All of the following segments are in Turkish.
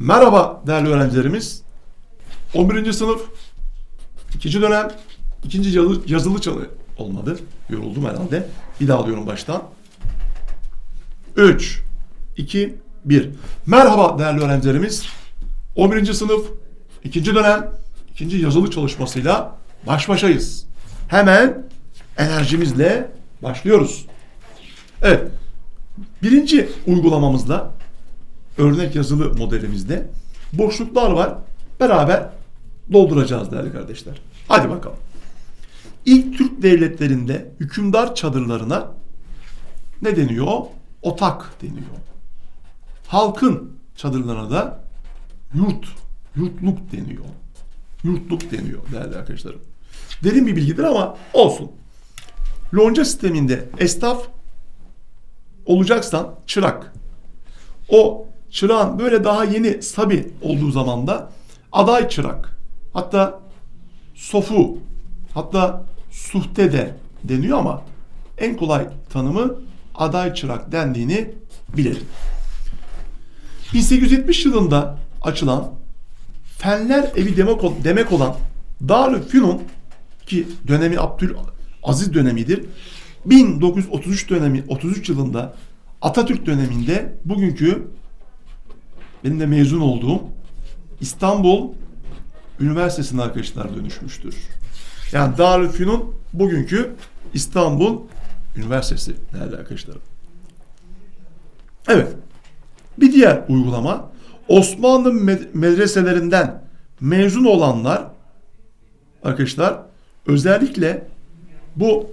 Merhaba değerli öğrencilerimiz. 11. sınıf 2. dönem 2. yazılı, yazılı çalı olmadı. Yoruldum herhalde. Bir daha alıyorum baştan. 3 2 1. Merhaba değerli öğrencilerimiz. 11. sınıf 2. dönem 2. yazılı çalışmasıyla baş başayız. Hemen enerjimizle başlıyoruz. Evet. Birinci uygulamamızda örnek yazılı modelimizde boşluklar var. Beraber dolduracağız değerli kardeşler. Hadi bakalım. İlk Türk devletlerinde hükümdar çadırlarına ne deniyor? Otak deniyor. Halkın çadırlarına da yurt, yurtluk deniyor. Yurtluk deniyor değerli arkadaşlarım. Derin bir bilgidir ama olsun. Lonca sisteminde esnaf olacaksan çırak. O çırağın böyle daha yeni sabi olduğu zaman da aday çırak. Hatta sofu hatta suhte de deniyor ama en kolay tanımı aday çırak dendiğini bilelim. 1870 yılında açılan Fenler Evi demek, demek olan Darülfünun ki dönemi Abdülaziz dönemidir. 1933 dönemi 33 yılında Atatürk döneminde bugünkü benim de mezun olduğum İstanbul Üniversitesi'ne arkadaşlar dönüşmüştür. Yani Darülfünun bugünkü İstanbul Üniversitesi değerli arkadaşlarım. Evet. Bir diğer uygulama Osmanlı med- medreselerinden mezun olanlar arkadaşlar özellikle bu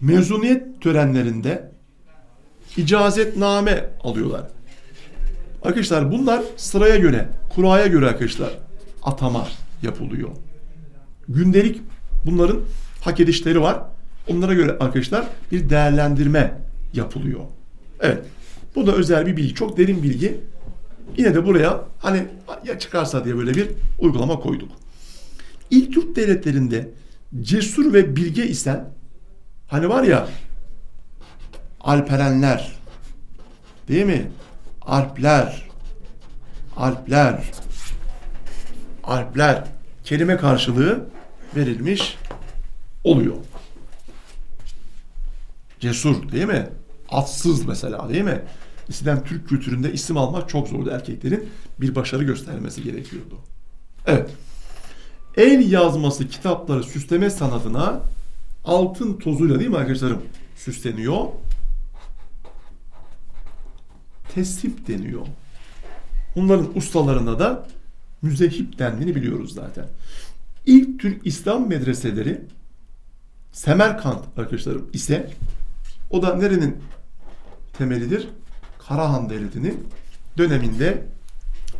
mezuniyet törenlerinde icazetname alıyorlar. Arkadaşlar bunlar sıraya göre, kuraya göre arkadaşlar atama yapılıyor. Gündelik bunların hak edişleri var. Onlara göre arkadaşlar bir değerlendirme yapılıyor. Evet. Bu da özel bir bilgi. Çok derin bilgi. Yine de buraya hani ya çıkarsa diye böyle bir uygulama koyduk. İlk Türk devletlerinde cesur ve bilge isen hani var ya Alperenler değil mi? Alpler Alpler Alpler kelime karşılığı verilmiş oluyor. Cesur değil mi? Atsız mesela değil mi? Eskiden Türk kültüründe isim almak çok zordu erkeklerin. Bir başarı göstermesi gerekiyordu. Evet. El yazması kitapları süsleme sanatına altın tozuyla değil mi arkadaşlarım süsleniyor. Tesip deniyor. Bunların ustalarına da müzehip dendiğini biliyoruz zaten. İlk Türk İslam medreseleri Semerkant arkadaşlarım ise o da nerenin temelidir? Karahan Devleti'nin döneminde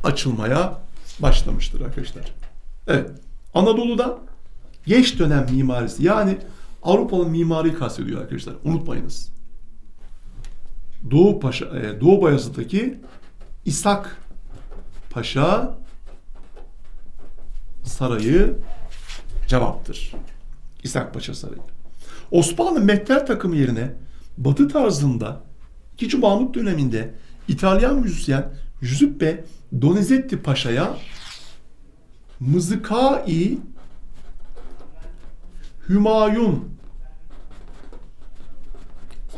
açılmaya başlamıştır arkadaşlar. Evet. Anadolu'da geç dönem mimarisi yani Avrupalı mimariyi kastediyor arkadaşlar. Unutmayınız. Doğu Paşa, e, Doğu Bayezid'deki İshak Paşa Sarayı cevaptır. İshak Paşa Sarayı. Osmanlı mehter takımı yerine Batı tarzında 2. Mahmut döneminde İtalyan müzisyen Giuseppe Donizetti Paşa'ya Mızıkai Hümayun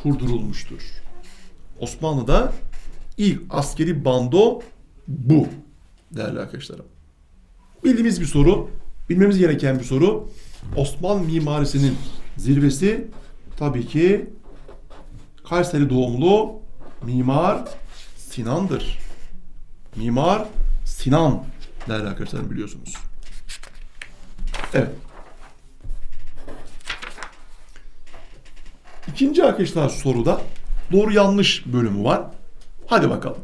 kurdurulmuştur. Osmanlı'da ilk askeri bando bu değerli arkadaşlarım. Bildiğimiz bir soru, bilmemiz gereken bir soru. Osmanlı mimarisinin zirvesi tabii ki Kayseri doğumlu Mimar Sinan'dır. Mimar Sinan değerli arkadaşlarım biliyorsunuz. Evet. İkinci arkadaşlar soruda doğru yanlış bölümü var. Hadi bakalım.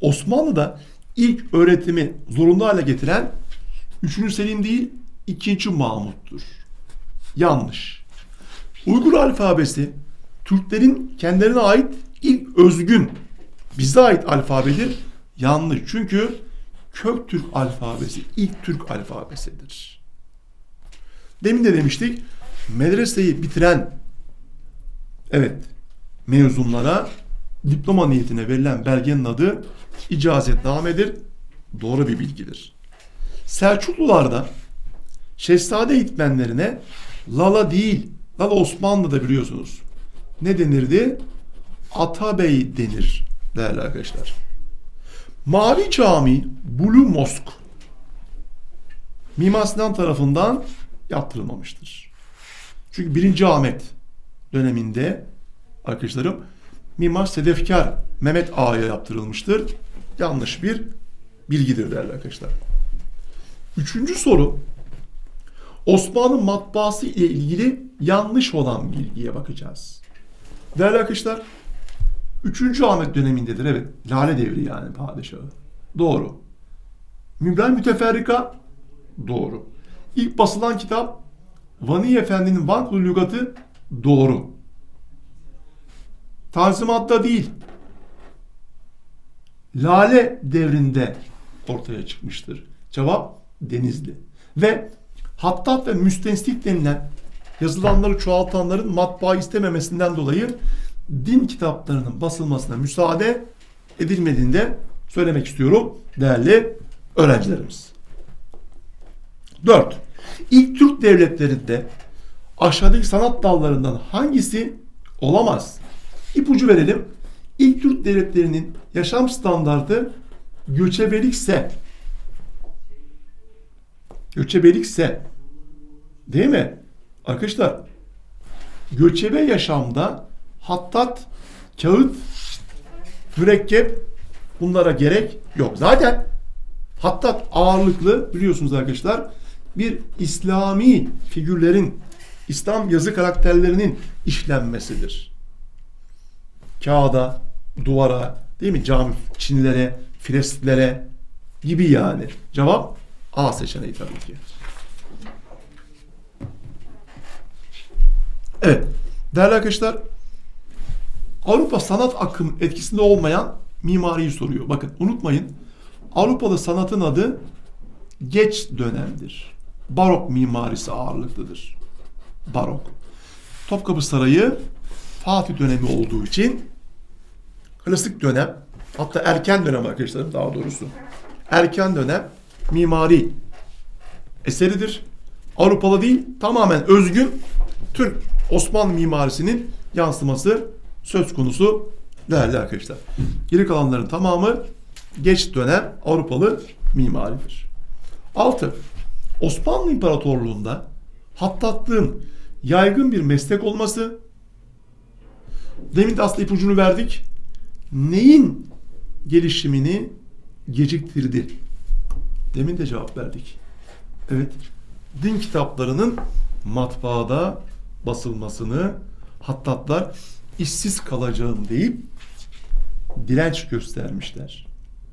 Osmanlı'da ilk öğretimi zorunlu hale getiren 3. Selim değil 2. Mahmut'tur. Yanlış. Uygur alfabesi Türklerin kendilerine ait ilk özgün bize ait alfabedir. Yanlış. Çünkü Köktürk alfabesi ilk Türk alfabesidir. Demin de demiştik medreseyi bitiren evet mezunlara diploma niyetine verilen belgenin adı icazetnamedir. Doğru bir bilgidir. Selçuklularda şehzade eğitmenlerine Lala değil, Lala Osmanlı'da biliyorsunuz. Ne denirdi? Atabey denir değerli arkadaşlar. Mavi Cami, Blue Mosque Mimar Sinan tarafından yaptırılmamıştır. Çünkü 1. Ahmet döneminde arkadaşlarım Mimar Sedefkar Mehmet Ağa'ya yaptırılmıştır. Yanlış bir bilgidir değerli arkadaşlar. Üçüncü soru Osmanlı matbaası ile ilgili yanlış olan bilgiye bakacağız. Değerli arkadaşlar 3. Ahmet dönemindedir evet. Lale devri yani padişahı. Doğru. Mübrel Müteferrika doğru. İlk basılan kitap Vani Efendi'nin Vanklı Lügatı doğru. Tanzimat'ta değil. Lale devrinde ortaya çıkmıştır. Cevap Denizli. Ve Hattat ve Müstenslik denilen yazılanları çoğaltanların matbaa istememesinden dolayı din kitaplarının basılmasına müsaade edilmediğini de söylemek istiyorum değerli öğrencilerimiz. 4. İlk Türk devletlerinde aşağıdaki sanat dallarından hangisi olamaz? İpucu verelim. İlk Türk devletlerinin yaşam standartı göçebelikse göçebelikse değil mi? Arkadaşlar göçebe yaşamda hattat, kağıt, mürekkep bunlara gerek yok. Zaten hattat ağırlıklı biliyorsunuz arkadaşlar bir İslami figürlerin İslam yazı karakterlerinin işlenmesidir. Kağıda, duvara, değil mi? Cami çinlere, fresklere gibi yani. Cevap A seçeneği tabii ki. Evet. Değerli arkadaşlar Avrupa sanat akım etkisinde olmayan mimariyi soruyor. Bakın unutmayın. Avrupa'da sanatın adı geç dönemdir. Barok mimarisi ağırlıklıdır. Barok. Topkapı Sarayı Fatih dönemi olduğu için klasik dönem hatta erken dönem arkadaşlarım daha doğrusu erken dönem mimari eseridir. Avrupalı değil tamamen özgün Türk Osmanlı mimarisinin yansıması söz konusu değerli arkadaşlar. Geri kalanların tamamı geç dönem Avrupalı mimaridir. 6. Osmanlı İmparatorluğu'nda hattatlığın yaygın bir meslek olması demin de aslında ipucunu verdik. Neyin gelişimini geciktirdi? Demin de cevap verdik. Evet. Din kitaplarının matbaada basılmasını hattatlar işsiz kalacağım deyip direnç göstermişler.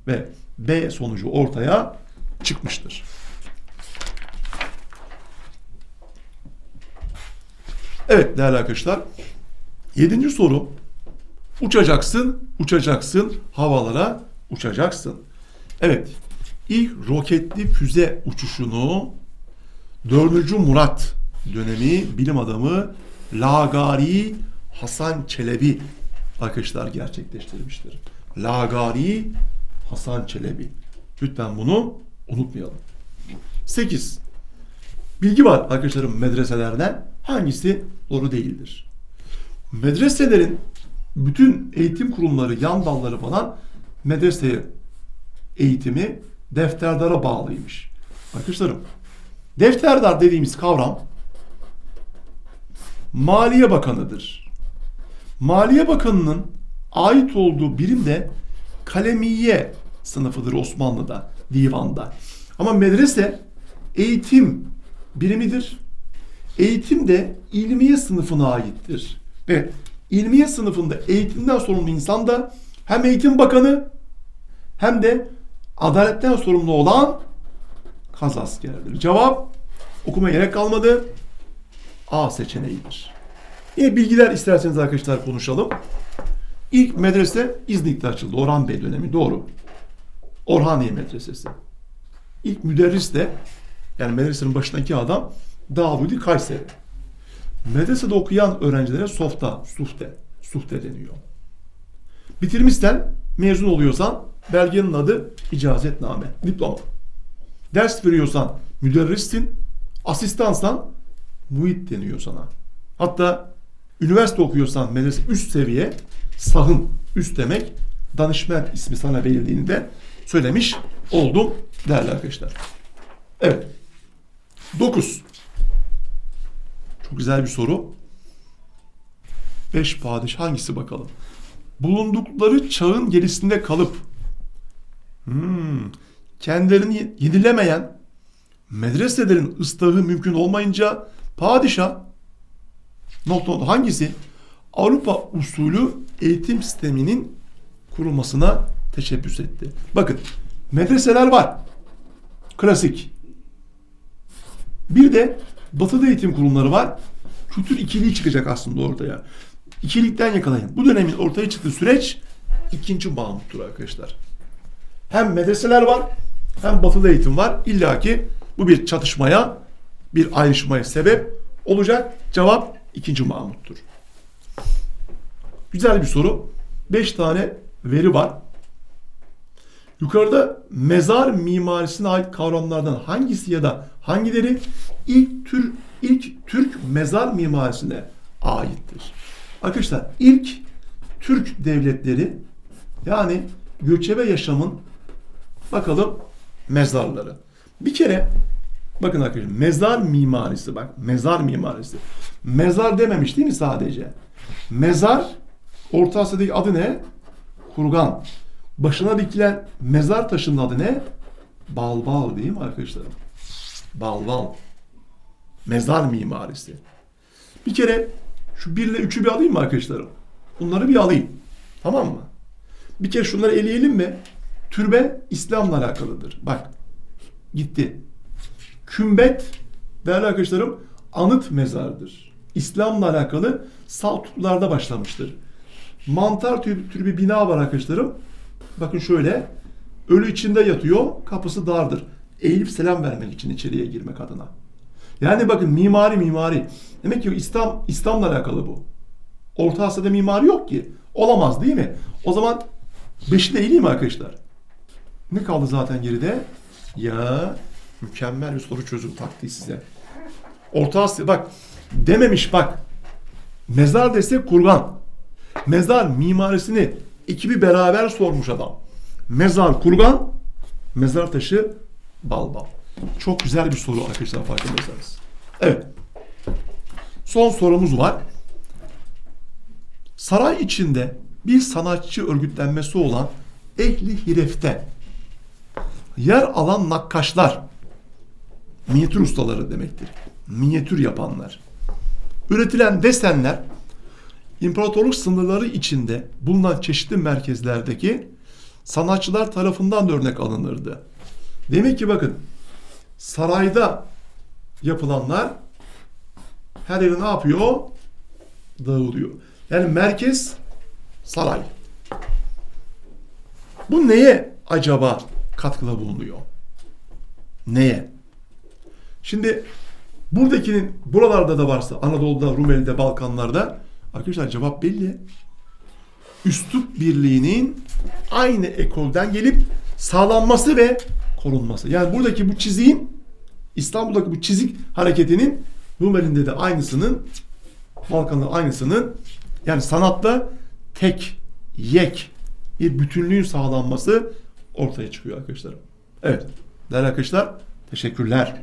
Ve B sonucu ortaya çıkmıştır. Evet değerli arkadaşlar. Yedinci soru. Uçacaksın, uçacaksın, havalara uçacaksın. Evet, ilk roketli füze uçuşunu 4. Murat dönemi bilim adamı Lagari Hasan Çelebi arkadaşlar gerçekleştirmiştir. Lagari Hasan Çelebi. Lütfen bunu unutmayalım. 8. Bilgi var arkadaşlarım medreselerden. Hangisi doğru değildir? Medreselerin bütün eğitim kurumları, yan dalları falan medrese eğitimi defterdara bağlıymış. Arkadaşlarım, defterdar dediğimiz kavram Maliye Bakanı'dır. Maliye Bakanı'nın ait olduğu birim de kalemiye sınıfıdır Osmanlı'da, divanda. Ama medrese eğitim birimidir. Eğitim de ilmiye sınıfına aittir. Ve ilmiye sınıfında eğitimden sorumlu insan da hem eğitim bakanı hem de adaletten sorumlu olan kaz askeridir. Cevap okuma gerek kalmadı. A seçeneğidir. Yine bilgiler isterseniz arkadaşlar konuşalım. İlk medrese İznik'te açıldı. Orhan Bey dönemi doğru. Orhaniye Medresesi. İlk müderris de yani medresenin başındaki adam Davudi Kayseri. Medresede okuyan öğrencilere softa, sufte, sufte deniyor. Bitirmişsen, mezun oluyorsan belgenin adı icazetname, diploma. Ders veriyorsan müderrissin, asistansan muhit deniyor sana. Hatta üniversite okuyorsan medrese üst seviye sahın üst demek danışman ismi sana verildiğini de söylemiş oldum değerli arkadaşlar. Evet. 9. Çok güzel bir soru. 5 padişah hangisi bakalım? Bulundukları çağın gerisinde kalıp hmm, kendilerini yenilemeyen medreselerin ıslahı mümkün olmayınca padişah nokta nokta hangisi? Avrupa usulü eğitim sisteminin kurulmasına teşebbüs etti. Bakın medreseler var. Klasik. Bir de batıda eğitim kurumları var. Kültür ikiliği çıkacak aslında ortaya. İkilikten yakalayın. Bu dönemin ortaya çıktığı süreç ikinci Mahmut'tur arkadaşlar. Hem medreseler var hem batıda eğitim var. İlla ki bu bir çatışmaya, bir ayrışmaya sebep olacak. Cevap ikinci Mahmut'tur. Güzel bir soru. Beş tane veri var. Yukarıda mezar mimarisine ait kavramlardan hangisi ya da hangileri ilk tür ilk Türk mezar mimarisine aittir? Arkadaşlar ilk Türk devletleri yani göçebe yaşamın bakalım mezarları. Bir kere bakın arkadaşlar mezar mimarisi bak mezar mimarisi. Mezar dememiş değil mi sadece? Mezar Orta Asya'daki adı ne? Kurgan. Başına dikilen mezar taşının adı ne? Balbal değil mi arkadaşlarım? Balbal. Mezar mimarisi. Bir kere şu 1 ile 3'ü bir alayım mı arkadaşlarım? Bunları bir alayım. Tamam mı? Bir kere şunları eleyelim mi? Türbe İslam'la alakalıdır. Bak. Gitti. Kümbet değerli arkadaşlarım anıt mezardır. İslam'la alakalı Saltuklularda başlamıştır. Mantar türü bir bina var arkadaşlarım. Bakın şöyle. Ölü içinde yatıyor. Kapısı dardır. Eğilip selam vermek için içeriye girmek adına. Yani bakın mimari mimari. Demek ki İslam İslam'la alakalı bu. Orta Asya'da mimari yok ki. Olamaz değil mi? O zaman beşi de iyi mi arkadaşlar? Ne kaldı zaten geride? Ya mükemmel bir soru çözüm taktiği size. Orta Asya bak dememiş bak. Mezar dese kurgan. Mezar mimarisini ekibi beraber sormuş adam. Mezar kurgan, mezar taşı balbal. Çok güzel bir soru arkadaşlar farkındaysanız. Evet. Son sorumuz var. Saray içinde bir sanatçı örgütlenmesi olan Ehli Hiref'te yer alan nakkaşlar minyatür ustaları demektir. Minyatür yapanlar. Üretilen desenler imparatorluk sınırları içinde bulunan çeşitli merkezlerdeki sanatçılar tarafından da örnek alınırdı. Demek ki bakın sarayda yapılanlar her yere ne yapıyor? Dağılıyor. Yani merkez saray. Bu neye acaba katkıda bulunuyor? Neye? Şimdi buradakinin buralarda da varsa Anadolu'da, Rumeli'de, Balkanlarda arkadaşlar cevap belli. Üslup birliğinin aynı ekolden gelip sağlanması ve korunması. Yani buradaki bu çiziğin İstanbul'daki bu çizik hareketinin Rumeli'nde de aynısının Balkan'da aynısının yani sanatta tek, yek bir bütünlüğün sağlanması ortaya çıkıyor arkadaşlar. Evet. Değerli arkadaşlar teşekkürler.